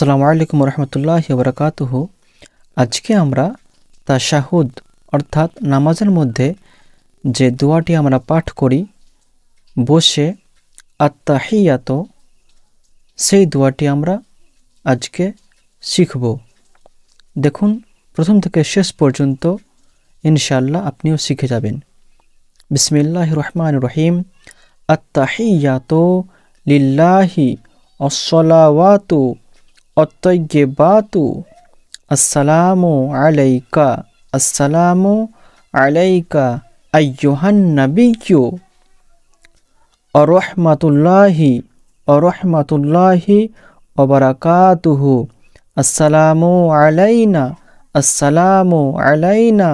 আসসালামু আলাইকুম রহমতুল্লাহ বরকাতুহু আজকে আমরা তাশাহুদ অর্থাৎ নামাজের মধ্যে যে দোয়াটি আমরা পাঠ করি বসে আত্মাহিয়াত সেই দোয়াটি আমরা আজকে শিখব দেখুন প্রথম থেকে শেষ পর্যন্ত ইনশাল্লাহ আপনিও শিখে যাবেন বিসমিল্লাহ রহমান রহিম আত্মাহিয়াত লিল্লাহি অসলাওয়াতু الطيبات السلام عليك. السلام عليك أيها النبي. ورحمة الله ورحمة الله وبركاته. السلام علينا. السلام علينا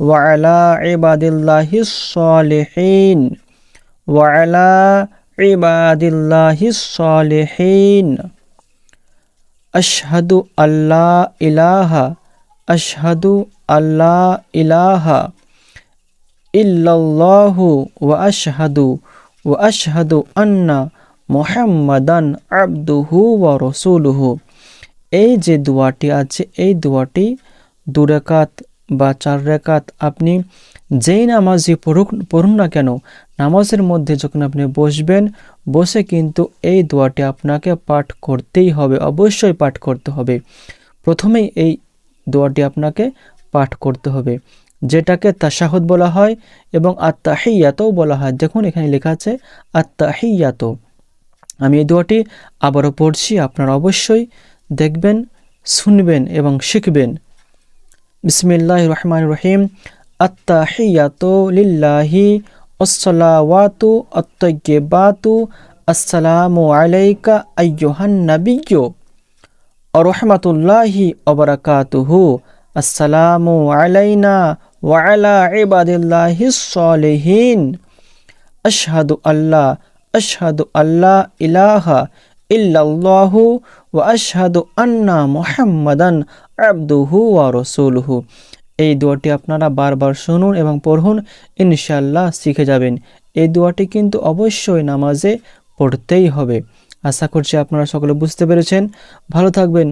وعلى عباد الله الصالحين. وعلى عباد الله الصالحين. আশহাদু আল্লাহ ইলাহা, আশহাদু আল্লাহ ইলাহা ইল্লাল্লাহু ওয়া আশহাদু ওয়া আশহাদু আন্না মুহাম্মাদান আবদুহু ওয়া রাসূলুহু। এই যে দোয়াটি আছে, এই দোয়াটি দু রেখাত বা চার রেখাত আপনি যেই নামাজই পড়ুক, পড়ুন না কেন, নামাজের মধ্যে যখন আপনি বসবেন, বসে কিন্তু এই দোয়াটি আপনাকে পাঠ করতেই হবে, অবশ্যই পাঠ করতে হবে। প্রথমেই এই দোয়াটি আপনাকে পাঠ করতে হবে, যেটাকে তাশাহুদ বলা হয় এবং আত্মাহিয়াতও বলা হয়। দেখুন, এখানে লেখা আছে আত্মাহিয়াত আমি এই দোয়াটি আবারও পড়ছি, আপনারা অবশ্যই দেখবেন, শুনবেন এবং শিখবেন। বিসমিল্লাহ রহমান রহিম আত্তাহিয়াতু লিল্লাহি আসসালাওয়াতু আত্তাইয়্যিবাতু আসসালামু আলাইকা আইয়ুহান নাবিয়্যু রহমাতুল্লাহি ওবারাকাতুহু আসসালামু আলাইনা ওয়া আলা ইবাদিল্লাহিস সালিহিন আশহাদু আল্লাহ আশহাদু আল্লাহ ইলাহা ইল্লাল্লাহু ওয়া আশহাদু আন্না মুহাম্মাদান আবদুহু ওয়া রাসূলুহু। এই দোয়াটি আপনারা বারবার শুনুন এবং পড়ুন ইনশাল্লাহ শিখে যাবেন। এই দোয়াটি কিন্তু অবশ্যই নামাজে পড়তেই হবে। আশা করছি আপনারা সকলে বুঝতে পেরেছেন। ভালো থাকবেন,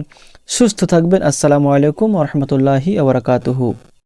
সুস্থ থাকবেন। আসসালামু আলাইকুম রহমতুল্লাহি আবরাকাতুহু